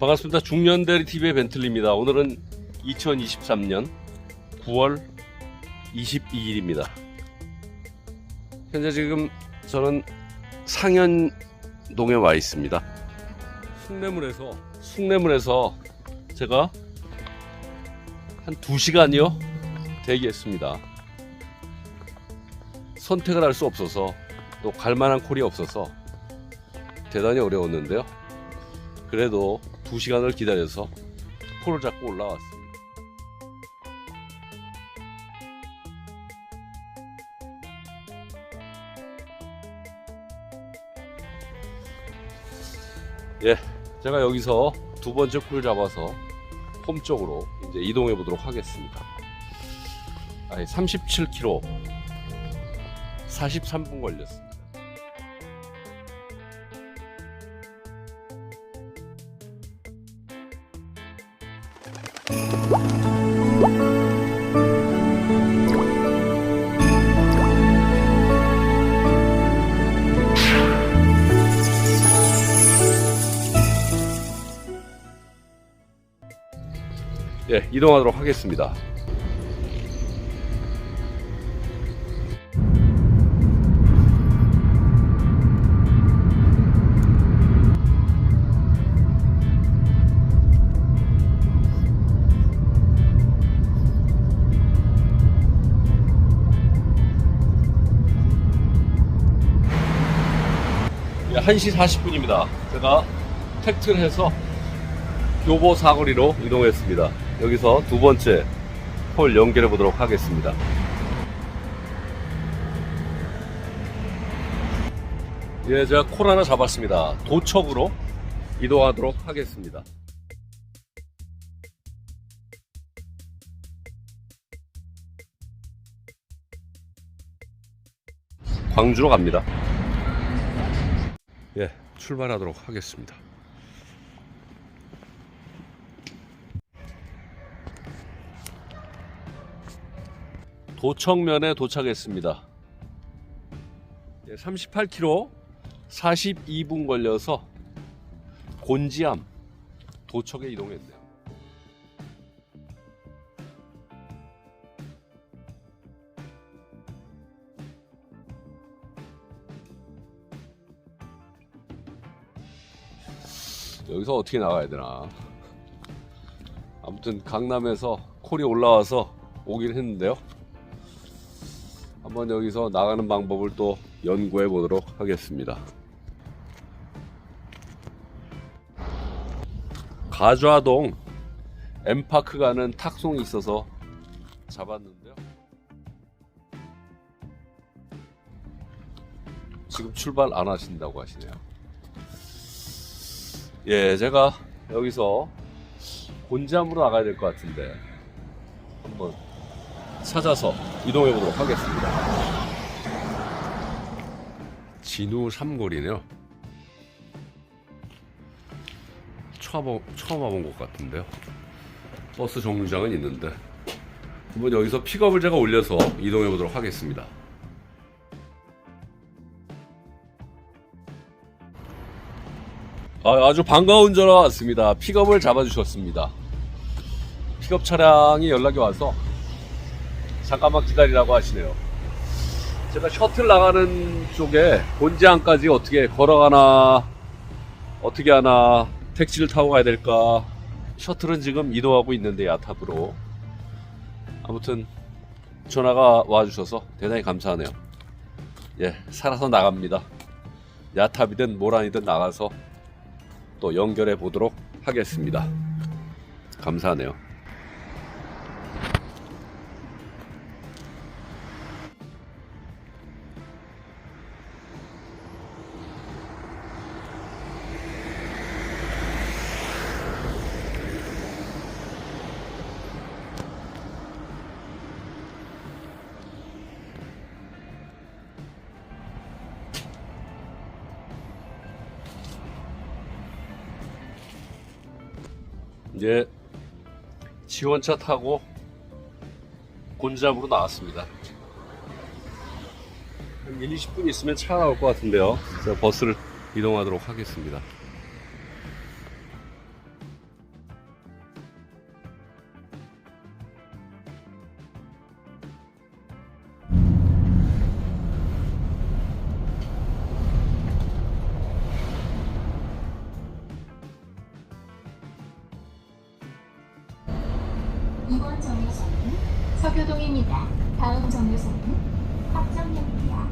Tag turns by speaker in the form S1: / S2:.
S1: 반갑습니다. 중년대리 TV의 벤틀리입니다. 오늘은 2023년 9월 22일입니다. 현재 지금 저는 상현동에 와 있습니다. 숭례문에서 숭례문에서 제가 한 2시간이요 대기했습니다. 선택을 할 수 없어서 또 갈 만한 콜이 없어서 대단히 어려웠는데요. 그래도 2시간을 기다려서 콜을 잡고 올라왔습니다. 예, 제가 여기서 두 번째 콜 잡아서 홈 쪽으로 이제 이동해 보도록 하겠습니다. 아니, 37km 43분 걸렸습니다. 예, 이동하도록 하겠습니다. 예, 1시 40분입니다. 제가 택트를 해서 교보 사거리로 이동했습니다. 여기서 두 번째 폴 연결해 보도록 하겠습니다. 예, 제가 콜 하나 잡았습니다. 도척으로 이동하도록 하겠습니다. 광주로 갑니다. 예, 출발하도록 하겠습니다. 도청면에 도착했습니다. 38km 42분 걸려서 곤지암 도척에 이동했네요. 여기서 어떻게 나가야 되나? 아무튼 강남에서 콜이 올라와서 오긴 했는데요. 한번 여기서 나가는 방법을 또 연구해 보도록 하겠습니다. 가좌동 엠파크 가는 탁송이 있어서 잡았는데요. 지금 출발 안 하신다고 하시네요. 예, 제가 여기서 곤지암으로 나가야 될 것 같은데 한번 찾아서 이동해 보도록 하겠습니다. 진우 삼거리네요. 처음, 와본 것 같은데요. 버스 정류장은 있는데 한번 여기서 픽업을 제가 올려서 이동해 보도록 하겠습니다. 아, 아주 반가운 전화 왔습니다. 픽업을 잡아주셨습니다. 픽업 차량이 연락이 와서 잠깐만 기다리라고 하시네요. 제가 셔틀 나가는 쪽에 본지항까지 어떻게 걸어가나, 어떻게 하나, 택시를 타고 가야 될까. 셔틀은 지금 이동하고 있는데, 야탑으로. 아무튼, 전화가 와주셔서 대단히 감사하네요. 예, 살아서 나갑니다. 야탑이든 모란이든 나가서 또 연결해 보도록 하겠습니다. 감사하네요. 이제 지원차 타고 곤지암으로 나왔습니다. 한 1, 20분 있으면 차 나올 것 같은데요. 버스를 이동하도록 하겠습니다.
S2: 서교동입니다. 다음 정류소는 합정역입니다.